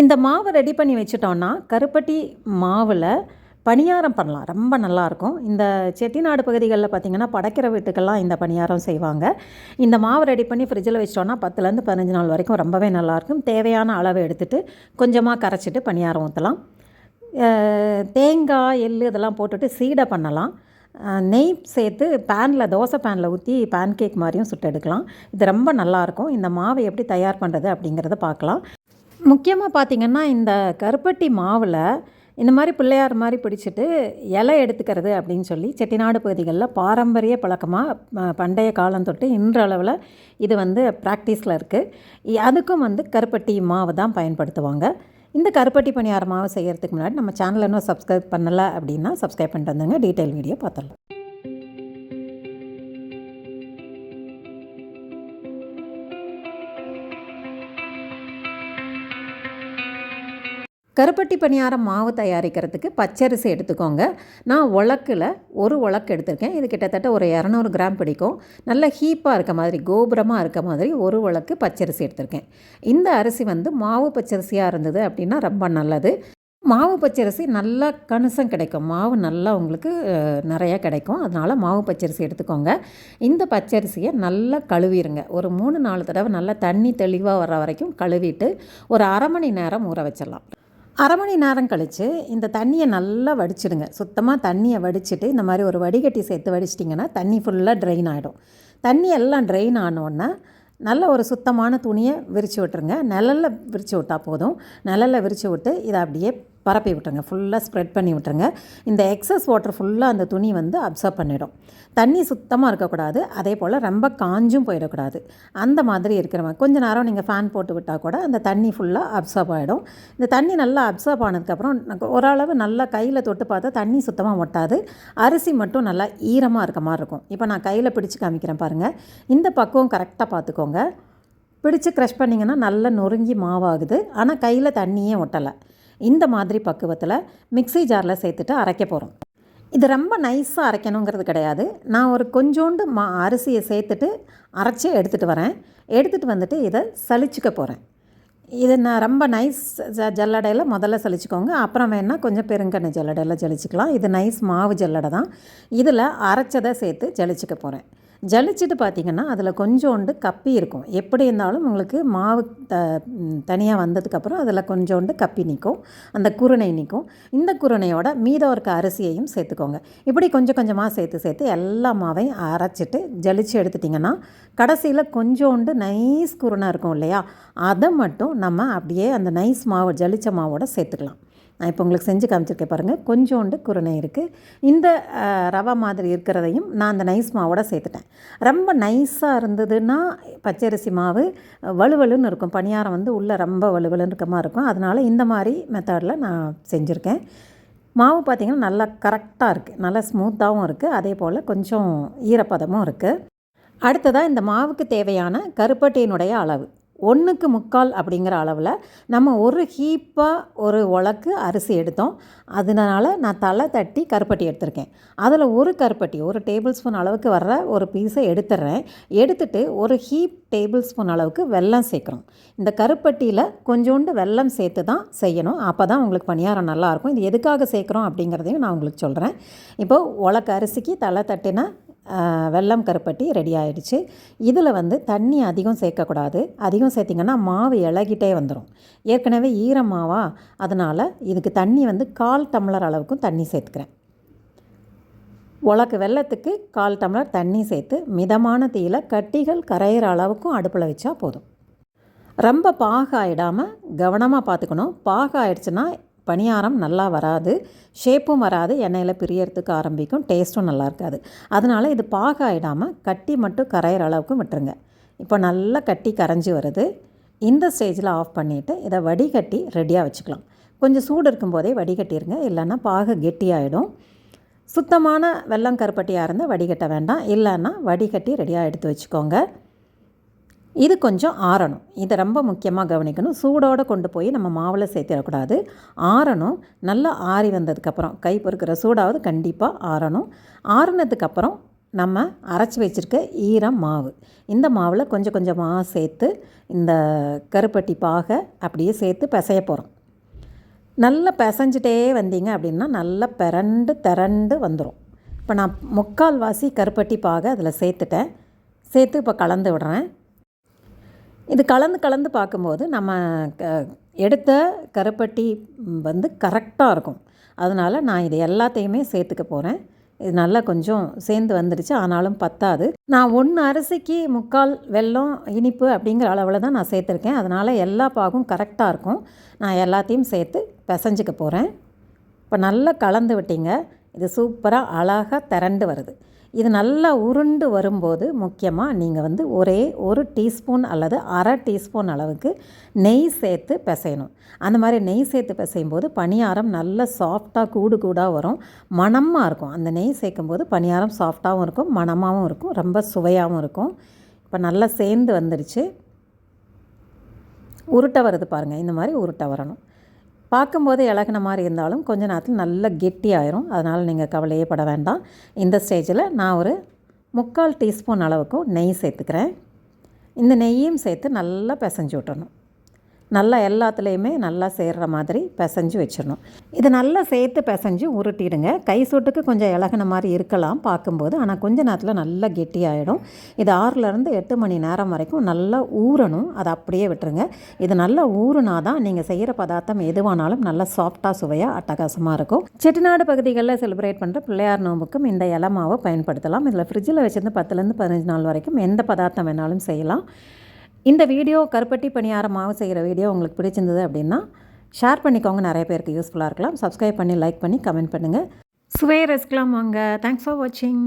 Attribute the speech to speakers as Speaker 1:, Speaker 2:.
Speaker 1: இந்த மாவை ரெடி பண்ணி வச்சுட்டோன்னா கருப்பட்டி மாவில் பணியாரம் பண்ணலாம். ரொம்ப நல்லாயிருக்கும். இந்த செட்டிநாடு பகுதிகளில் பார்த்திங்கன்னா படைக்கிற வீட்டுக்கெல்லாம் இந்த பணியாரம் செய்வாங்க. இந்த மாவை ரெடி பண்ணி ஃப்ரிட்ஜில் வச்சிட்டோன்னா பத்துலேருந்து பதினஞ்சு நாள் வரைக்கும் ரொம்பவே நல்லாயிருக்கும். தேவையான அளவு எடுத்துகிட்டு கொஞ்சமாக கரைச்சிட்டு பணியாரம் ஊற்றலாம் தேங்காய் எள் இதெல்லாம் போட்டுட்டு சீடை பண்ணலாம். நெய் சேர்த்து பேனில் தோசை பேனில் ஊற்றி பேன் கேக் மாதிரியும் சுட்டு எடுக்கலாம். இது ரொம்ப நல்லாயிருக்கும். இந்த மாவை எப்படி தயார் பண்ணுறது அப்படிங்கிறத பார்க்கலாம். முக்கியமாக பார்த்திங்கன்னா இந்த கருப்பட்டி மாவில் இந்த மாதிரி பிள்ளையார் மாதிரி பிடிச்சிட்டு இலை எடுத்துக்கிறது அப்படின்னு சொல்லி செட்டிநாடு பகுதிகளில் பாரம்பரிய பழக்கமாக பண்டைய காலம் தொட்டு இன்றளவில் இது வந்து ப்ராக்டிஸில் இருக்குது அதுக்கும் வந்து கருப்பட்டி மாவு தான் பயன்படுத்துவாங்க. இந்த கருப்பட்டி பணியார மாவு செய்கிறதுக்கு முன்னாடி நம்ம சேனல் இன்னும் சப்ஸ்கிரைப் பண்ணலை அப்படின்னா சப்ஸ்கிரைப் பண்ணிட்டு வந்துங்க டீட்டெயில் வீடியோ பார்த்துடலாம். கருப்பட்டி பணியாரம் மாவு தயாரிக்கிறதுக்கு பச்சரிசி எடுத்துக்கோங்க. நான் உலக்கில் ஒரு உலக்கு எடுத்திருக்கேன். இது கிட்டத்தட்ட ஒரு இரநூறு கிராம் பிடிக்கும். நல்ல ஹீப்பாக இருக்க மாதிரி கோபுரமாக இருக்க மாதிரி ஒரு உலக்கு பச்சரிசி எடுத்திருக்கேன். இந்த அரிசி வந்து மாவு பச்சரிசியாக இருந்தது அப்படின்னா ரொம்ப நல்லது. மாவு பச்சரிசி நல்லா கணிசம் கிடைக்கும். மாவு நல்லா உங்களுக்கு நிறையா கிடைக்கும். அதனால் மாவு பச்சரிசி எடுத்துக்கோங்க. இந்த பச்சரிசியை நல்லா கழுவிடுங்க ஒரு மூணு நாலு தடவை நல்லா தண்ணி தெளிவாக வர வரைக்கும் கழுவிட்டு ஒரு அரை மணி நேரம் ஊற வச்சிடலாம். அரை மணி நேரம் கழித்து இந்த தண்ணியை நல்லா வடிச்சிடுங்க. சுத்தமாக தண்ணியை வடிச்சிட்டு இந்த மாதிரி ஒரு வடிகட்டி சேர்த்து வடிச்சிட்டிங்கன்னா தண்ணி ஃபுல்லாக ட்ரெயின் ஆகிடும் தண்ணி எல்லாம் ட்ரெயின் ஆனோடனே நல்ல ஒரு சுத்தமான துணியை விரித்து விட்டுருங்க. நிழலில் விரித்து விட்டால் போதும். நிழலில் விரித்து விட்டு இதை அப்படியே பரப்பி விட்டுருங்க. ஃபுல்லாக ஸ்ப்ரெட் பண்ணி விட்டுருங்க. இந்த எக்ஸஸ் வாட்டர் ஃபுல்லாக அந்த துணி வந்து அப்சர்வ் பண்ணிடும். தண்ணி சுத்தமாக இருக்கக்கூடாது. அதே போல் ரொம்ப காஞ்சும் போயிடக்கூடாது. அந்த மாதிரி இருக்கிற மாதிரி கொஞ்ச நேரம் நீங்கள் ஃபேன் போட்டு விட்டால் கூட அந்த தண்ணி ஃபுல்லாக அப்சர்வ் ஆகிடும் இந்த தண்ணி நல்லா அப்சர்வ் ஆனதுக்கப்புறம் ஓரளவு நல்லா கையில் தொட்டு பார்த்தா தண்ணி சுத்தமாக ஒட்டாது. அரிசி மட்டும் நல்லா ஈரமாக இருக்க மாதிரி இருக்கும். இப்போ நான் கையில் பிடிச்சி காமிக்கிறேன் பாருங்கள் இந்த பக்குவம் கரெக்டாக பார்த்துக்கோங்க. பிடிச்சு க்ரஷ் பண்ணிங்கன்னா நல்லா நொறுங்கி மாவாகுது. ஆனால் கையில் தண்ணியே ஒட்டலை. இந்த மாதிரி பக்குவத்தில் மிக்ஸி ஜாரில் சேர்த்துட்டு அரைக்க போகிறோம் இது ரொம்ப நைஸாக அரைக்கணுங்கிறது கிடையாது. நான் ஒரு கொஞ்சோண்டு மா அரிசியை சேர்த்துட்டு அரைச்சி எடுத்துகிட்டு வரேன். எடுத்துகிட்டு வந்துட்டு இதை சலிச்சுக்க போகிறேன் இது நான் ரொம்ப நைஸ் ஜ ஜல்லடையில் முதல்ல சலிச்சுக்கோங்க அப்புறம் வேணால் கொஞ்சம் பெருங்கண்ணை ஜல்லடையில் ஜலிச்சுக்கலாம். இது நைஸ் மாவு ஜல்லடை தான். இதில் அரைச்சதை சேர்த்து ஜலிச்சுக்க போகிறேன் ஜலிச்சுட்டு பார்த்தீங்கன்னா அதில் கொஞ்சோண்டு கப்பி இருக்கும். எப்படி இருந்தாலும் உங்களுக்கு மாவு த தனியாக வந்ததுக்கப்புறம் அதில் கொஞ்சோண்டு கப்பி நிற்கும். அந்த குருணை நிற்கும். இந்த குருணையோட மீதம் இருக்க அரிசியையும் சேர்த்துக்கோங்க. இப்படி கொஞ்சம் கொஞ்சமாக சேர்த்து சேர்த்து எல்லா மாவையும் அரைச்சிட்டு ஜலிச்சு எடுத்துட்டிங்கன்னா கடைசியில் கொஞ்சோண்டு நைஸ் குருணை இருக்கும் இல்லையா? அதை மட்டும் நம்ம அப்படியே அந்த நைஸ் மாவு ஜலிச்ச மாவோட சேர்த்துக்கலாம். நான் இப்போ உங்களுக்கு செஞ்சு காமிச்சிருக்கேன் பாருங்கள் கொஞ்சோண்டு குருணை இருக்குது இந்த ரவா மாதிரி இருக்கிறதையும் நான் அந்த நைஸ் மாவோட சேர்த்துட்டேன். ரொம்ப நைஸாக இருந்ததுன்னா பச்சரிசி மாவு வலுவலுன்னு இருக்கும். பணியாரம் வந்து உள்ளே ரொம்ப வலுவலுன்னு இருக்க மாதிரி இருக்கும். அதனால் இந்த மாதிரி மெத்தடில் நான் செஞ்சுருக்கேன். மாவு பார்த்திங்கன்னா நல்லா கரெக்டாக இருக்குது நல்லா ஸ்மூத்தாகவும் இருக்குது அதே போல் கொஞ்சம் ஈரப்பதமும் இருக்குது அடுத்ததாக இந்த மாவுக்கு தேவையான கருப்பட்டியினுடைய அளவு. ஒன்றுக்கு முக்கால் அப்படிங்கிற அளவில் நம்ம ஒரு ஹீப்பாக ஒரு உலக்கு அரிசி எடுத்தோம். அதனால் நான் தலை தட்டி கருப்பட்டி எடுத்திருக்கேன். அதில் ஒரு கருப்பட்டி ஒரு டேபிள் ஸ்பூன் அளவுக்கு வர்ற ஒரு பீஸை எடுத்துடுறேன் எடுத்துட்டு ஒரு ஹீப் டேபிள் ஸ்பூன் அளவுக்கு வெல்லம் சேர்க்குறோம் இந்த கருப்பட்டியில் கொஞ்சோண்டு வெல்லம் சேர்த்து தான் செய்யணும். அப்போ தான் உங்களுக்கு பணியாரம் நல்லாயிருக்கும் இது எதுக்காக சேர்க்குறோம் அப்படிங்கிறதையும் நான் உங்களுக்கு சொல்கிறேன் இப்போது உலக்கு அரிசிக்கு தலை தட்டின வெள்ளம் வெல்லம் கருப்பட்டி ரெடி ஆகிடுச்சு இதில் வந்து தண்ணி அதிகம் சேர்க்கக்கூடாது. அதிகம் சேர்த்திங்கன்னா மாவு இழகிட்டே வந்துடும் ஏற்கனவே ஈர மாவா? அதனால் இதுக்கு தண்ணி வந்து கால் டம்ளர் அளவுக்கும் தண்ணி சேர்த்துக்கிறேன். உலக்கு வெள்ளத்துக்கு கால் டம்ளர் தண்ணி சேர்த்து மிதமான தீயில கட்டிகள் கரையிற அளவுக்கும் அடுப்பில் வச்சா போதும். ரொம்ப பாகாயிடாமல் கவனமாக பார்த்துக்கணும். பாகாயிடுச்சுன்னா பணியாரம் நல்லா வராது ஷேப்பும் வராது எண்ணெயில் பிரியறதுக்கு ஆரம்பிக்கும் டேஸ்ட்டும் நல்லா இருக்காது. அதனால் இது பாகாயிடாமல் கட்டி மட்டும் கரையிற அளவுக்கு விட்டுருங்க. இப்போ நல்லா கட்டி கரைஞ்சி வருது. இந்த ஸ்டேஜில் ஆஃப் பண்ணிவிட்டு இதை வடிகட்டி ரெடியாக வச்சுக்கலாம். கொஞ்சம் சூடு இருக்கும்போதே வடிகட்டிடுங்க இல்லைன்னா பாக கெட்டியாயிடும். சுத்தமான வெள்ளம் கருப்பட்டியாக இருந்தால் வடிகட்ட வேண்டாம். இல்லைன்னா வடிகட்டி ரெடியாக எடுத்து வச்சுக்கோங்க. இது கொஞ்சம் ஆறணும். இதை ரொம்ப முக்கியமாக கவனிக்கணும். சூடோடு கொண்டு போய் நம்ம மாவில் சேர்த்திடக்கூடாது. ஆறணும். நல்லா ஆறி வந்ததுக்கப்புறம் கை பொறுக்கிற சூடாவது கண்டிப்பாக ஆறணும். ஆறுனதுக்கப்புறம் நம்ம அரைச்சி வச்சுருக்க ஈரம் மாவு. இந்த மாவில் கொஞ்சம் கொஞ்சமாக சேர்த்து இந்த கருப்பட்டி பாகை அப்படியே சேர்த்து பிசைய போகிறோம் நல்லா பிசைஞ்சிட்டே வந்தீங்க அப்படின்னா நல்லா பிறண்டு திரண்டு வந்துடும் இப்போ நான் முக்கால்வாசி கருப்பட்டி பாகை அதில் சேர்த்துட்டேன். சேர்த்து இப்போ கலந்து விடுறேன். இது கலந்து கலந்து பார்க்கும்போது நம்ம க எடுத்த கருப்பட்டி வந்து கரெக்டாக இருக்கும். அதனால் நான் இது எல்லாத்தையுமே சேர்த்துக்க போகிறேன் இது நல்லா கொஞ்சம் சேர்ந்து வந்துடுச்சு ஆனாலும் பத்தாது. நான் ஒன்று அரிசிக்கு முக்கால் வெல்லம் இனிப்பு அப்படிங்கிற அளவில் தான் நான் சேர்த்துருக்கேன். அதனால் எல்லா பாகும் கரெக்டாக இருக்கும். நான் எல்லாத்தையும் சேர்த்து பிசைஞ்சிக்க போகிறேன் இப்போ நல்லா கலந்து விட்டீங்க. இது சூப்பராக அழகாக திரண்டு வருது. இது நல்லா உருண்டு வரும்போது முக்கியமாக நீங்கள் வந்து ஒரே ஒரு டீஸ்பூன் அல்லது அரை டீஸ்பூன் அளவுக்கு நெய் சேர்த்து பிசையணும். அந்த மாதிரி நெய் சேர்த்து பிசையும் போது பணியாரம் நல்ல சாஃப்டாக கூடு கூடாக வரும். மணமாக இருக்கும். அந்த நெய் சேர்க்கும்போது பணியாரம் சாஃப்டாகவும் இருக்கும் மணமாகவும் இருக்கும் ரொம்ப சுவையாகவும் இருக்கும். இப்போ நல்லா சேர்ந்து வந்துடுச்சு உருட்டை வருது பாருங்கள் இந்த மாதிரி உருட்டை வரணும். பார்க்கும்போது இலகுன மாதிரி இருந்தாலும் கொஞ்ச நேரத்தில் நல்ல கெட்டி ஆயிரும் அதனால் நீங்கள் கவலையே பட வேண்டாம். இந்த ஸ்டேஜில் நான் ஒரு முக்கால் டீஸ்பூன் அளவுக்கும் நெய் சேர்த்துக்கிறேன். இந்த நெய்யும் சேர்த்து நல்லா பிசைஞ்சு விட்டணும் நல்லா எல்லாத்துலேயுமே நல்லா சேர்கிற மாதிரி பிசைஞ்சு வச்சிடணும். இது நல்லா சேர்த்து பிசைஞ்சு உருட்டிடுங்க. கை சொட்டுக்கு கொஞ்சம் இலகின மாதிரி இருக்கலாம் பார்க்கும்போது ஆனால் கொஞ்ச நேரத்தில் நல்லா கெட்டியாகிடும் இது ஆறுலேருந்து எட்டு மணி நேரம் வரைக்கும் நல்லா ஊறணும். அதை அப்படியே விட்டுருங்க. இது நல்லா ஊறுனா தான் நீங்கள் செய்கிற பதார்த்தம் எதுவானாலும் நல்லா சாஃப்டாக சுவையாக அட்டகாசமாக இருக்கும். செட்டிநாடு பகுதிகளில் செலிப்ரேட் பண்ணுற பிள்ளையார் நோம்புக்கும் இந்த இலமாவை பயன்படுத்தலாம். இதில் ஃப்ரிட்ஜில் வச்சிருந்து பத்துலேருந்து பதினஞ்சு நாள் வரைக்கும் எந்த பதார்த்தம் வேணாலும் செய்யலாம். இந்த வீடியோ கருப்பட்டி பணியாரம் மாவு செய்கிற வீடியோ உங்களுக்கு பிடிச்சிருந்தது அப்படின்னா ஷேர் பண்ணிக்கோங்க. நிறைய பேருக்கு யூஸ்ஃபுல்லாக இருக்கலாம். சப்ஸ்கிரைப் பண்ணி லைக் பண்ணி கமெண்ட் பண்ணுங்கள் சுவையை ரசிக்கலாம் வாங்க. தேங்க்ஸ் ஃபார் வாட்சிங்